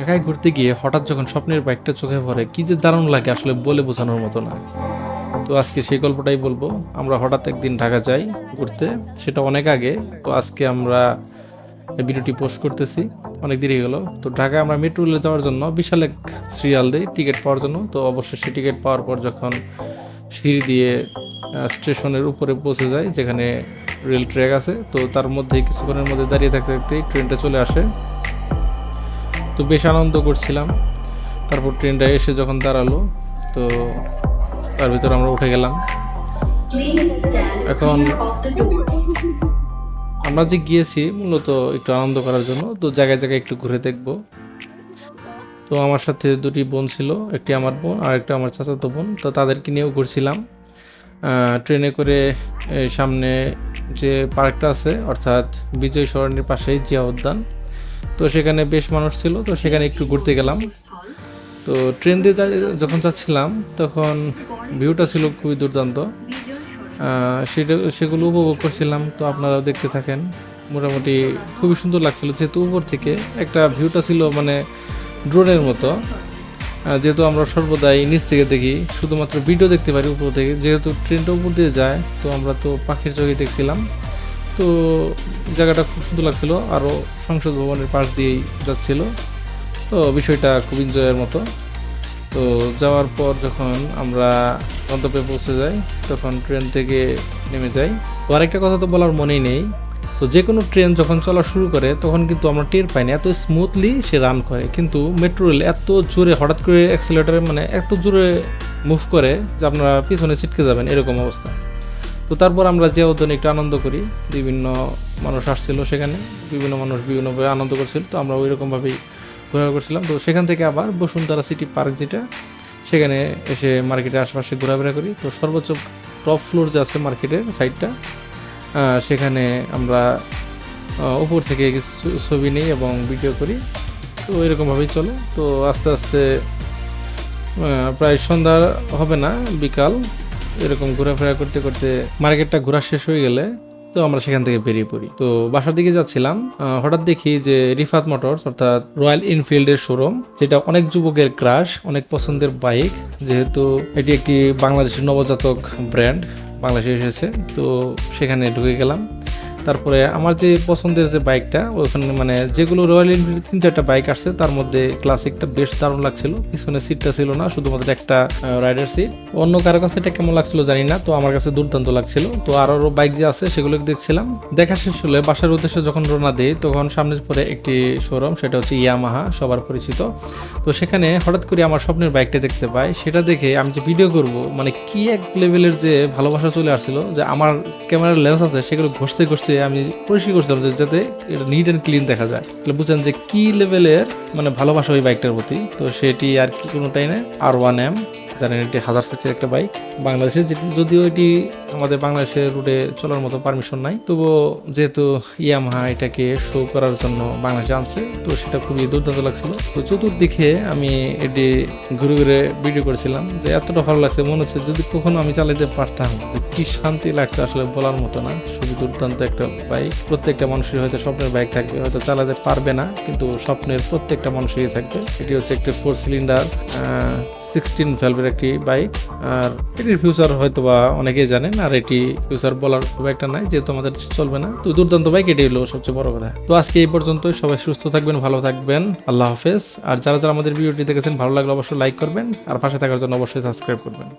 ঢাকায় ঘুরতে গিয়ে হঠাৎ যখন স্বপ্নের বাইকটা চোখে পড়ে, কি যে দারুণ লাগে আসলে বলে বোঝানোর মতো না। তো আজকে সেই গল্পটাই বলব। আমরা হঠাৎ একদিন ঢাকা যাই ঘুরতে, সেটা অনেক আগে। তো আজকে আমরা ভিডিওটি পোস্ট করতেছি, অনেক দেরি হয়ে গেলো। তো ঢাকায় আমরা মেট্রো রেলে যাওয়ার জন্য বিশাল এক সিরিয়াল দিই টিকিট পাওয়ার জন্য। তো অবশ্যই সেই টিকিট পাওয়ার পর যখন সিঁড়ি দিয়ে স্টেশনের উপরে পৌঁছে যায় যেখানে রেল ট্র্যাক আছে, তো তার মধ্যে কিছুক্ষণের মধ্যে দাঁড়িয়ে থাকতে থাকতেই ট্রেনটা চলে আসে। তো বেশ আনন্দ করছিলাম। তারপর ট্রেনটা এসে যখন দাঁড়াল, তো তার ভিতরে আমরা উঠে গেলাম। এখন আমরা যে গিয়েছি মূলত একটু আনন্দ করার জন্য, তো জায়গায় জায়গায় একটু ঘুরে দেখব। তো আমার সাথে দুটি বোন ছিল, একটি আমার বোন আর একটা আমার চাচাতো বোন, তো তাদেরকে নিয়েও ঘুরছিলাম। ট্রেনে করে সামনে যে পার্কটা আছে, অর্থাৎ বিজয় সরণির পাশেই জিয়া উদ্যান তো সেখানে বেশ মানুষ ছিল, তো সেখানে একটু ঘুরতে গেলাম। তো ট্রেন দিয়ে যখন যাচ্ছিলাম, তখন ভিউটা ছিল খুবই দুর্দান্ত। সেটা, সেগুলো উপভোগ করছিলাম, তো আপনারাও দেখতে থাকেন। মোটামুটি খুবই সুন্দর লাগছিল, যেহেতু উপর থেকে একটা ভিউটা ছিল মানে ড্রোনের মতো। যেহেতু আমরা সর্বদাই নিচ থেকে দেখি, শুধুমাত্র ভিডিও দেখতে পারি উপর থেকে, যেহেতু ট্রেনটা উপর দিয়ে যায়, তো আমরা তো পাখির চোখে দেখছিলাম। তো জায়গাটা খুব সুন্দর লাগছিল। আরও সংসদ ভবনের পাশ দিয়েই যাচ্ছিল। তো বিষয়টা খুব এনজয়ের মতো। তো যাওয়ার পর যখন আমরা গন্তব্যে পৌঁছে যাই, তখন ট্রেন থেকে নেমে যাই। তো আরেকটা কথা তো বলার মনেই নেই। তো যে কোনো ট্রেন যখন চলা শুরু করে, তখন কিন্তু আমরা টের পাই না, এত স্মুথলি সে রান করে। কিন্তু মেট্রো রেল এত জোরে, হঠাৎ করে অ্যাক্সিলেটারে মানে এত জোরে মুভ করে যে আপনারা পিছনে ছিটকে যাবেন, এরকম অবস্থা। তো তারপর আমরা যে উদ্যানে একটু আনন্দ করি, বিভিন্ন মানুষ আসছিল সেখানে, বিভিন্ন মানুষ বিভিন্নভাবে আনন্দ করছিল, তো আমরা ওই রকমভাবেই ঘোরাঘুরি করছিলাম। তো সেখান থেকে আবার বসুন্ধরা সিটি পার্ক যেটা, সেখানে এসে মার্কেটের আশেপাশে ঘোরাফেরা করি। তো সর্বোচ্চ টপ ফ্লোর যে আছে মার্কেটের সাইডটা সেখানে আমরা উপর থেকে ছবি নিই এবং ভিডিও করি। তো এরকমভাবেই চলে। তো আস্তে আস্তে প্রায় সন্ধ্যা হবে না, বিকাল। এরকম ঘোরাফেরা করতে করতে মার্কেটটা ঘোরা শেষ হয়ে গেলে তো আমরা সেখান থেকে বেরিয়ে পড়ি। তো বাসার দিকে যাচ্ছিলাম হঠাৎ দেখি যে রিফাত মোটরস অর্থাৎ রয়্যাল এনফিল্ডের শোরুম, যেটা অনেক যুবকের ক্রাশ, অনেক পছন্দের বাইক, যেহেতু এটি একটি বাংলাদেশের নবজাতক ব্র্যান্ড, বাংলাদেশে এসেছে, তো সেখানে ঢুকে গেলাম। তারপরে আমার যে পছন্দের যে বাইকটা, ওখানে মানে যেগুলো রয়্যাল এনফিল্ড তিন চারটা বাইক আসছে, তার মধ্যে ক্লাসিকটা বেশ দারুণ লাগছিল। পিছনে সিটটা ছিল না, শুধুমাত্র একটা রাইডার সিট অন্য কারও কাছে এটা কেমন লাগছিল জানি না, তো আমার কাছে দুর্দান্ত লাগছিল। তো আরও বাইক যে আছে, সেগুলো দেখছিলাম। দেখা শেষ হলে বাসার উদ্দেশ্যে যখন রওনা দিই, তখন সামনে পরে একটি শোরুম সেটা হচ্ছে ইয়ামাহা, সবার পরিচিত। তো সেখানে হঠাৎ করে আমার স্বপ্নের বাইকটা দেখতে পাই। সেটা দেখে আমি যে ভিডিও করব মানে কি এক লেভেলের যে ভালোবাসা চলে আসছিল, যে আমার ক্যামেরার লেন্স আছে, সেগুলো ঘষতে ঘষতে আমি পরিষ্কার করছিলাম যে যাতে এটা নিট অ্যান্ড ক্লিন দেখা যায়। তাহলে বুঝছেন যে কি লেভেলের মানে ভালোবাসা ওই বাইকটার প্রতি। তো সেটি আর কি কোনোটাই না আর ওয়ান এম জানেন, এটি হাজার সিসির একটা বাইক। বাংলাদেশে যদিও এটি আমাদের বাংলাদেশের রুটে চলার মতো পারমিশন নাই, তবুও যেহেতু ইয়ামাহা এটাকে শো করার জন্য বাংলাদেশে আনছে, তো সেটা খুবই দুর্দান্ত লাগছিল। তো চতুর্দিকে আমি এটি ঘুরে ঘুরে ভিডিও করেছিলাম যে এতটা ভালো লাগছে, মনে হচ্ছে যদি কখনো আমি চালাতে পারতাম যে কি শান্তি লাগতো আসলে বলার মতো না। শুধু দুর্দান্ত একটা বাইক। প্রত্যেকটা মানুষের হয়তো স্বপ্নের বাইক থাকবে, হয়তো চালাতে পারবে না, কিন্তু স্বপ্নের প্রত্যেকটা মানুষেরই থাকবে। এটি হচ্ছে একটা ফোর সিলিন্ডার সিক্সটিন ভ্যালভের একটি বাইক আর এটির ফিউচার হয়তো বা অনেকেই জানেন, আর এটি ফিউচার বলার খুব একটা নাই, যেহেতু আমাদের চলবে না। তো দুর্দান্ত বাইক এটি হলো সবচেয়ে বড় কথা। তো আজকে এই পর্যন্ত সবাই সুস্থ থাকবেন, ভালো থাকবেন, আল্লাহ হাফেজ। আর যারা যারা আমাদের ভিডিওটি দেখেছেন, ভালো লাগলে অবশ্যই লাইক করবেন, আর পাশে থাকার জন্য অবশ্যই সাবস্ক্রাইব করবেন।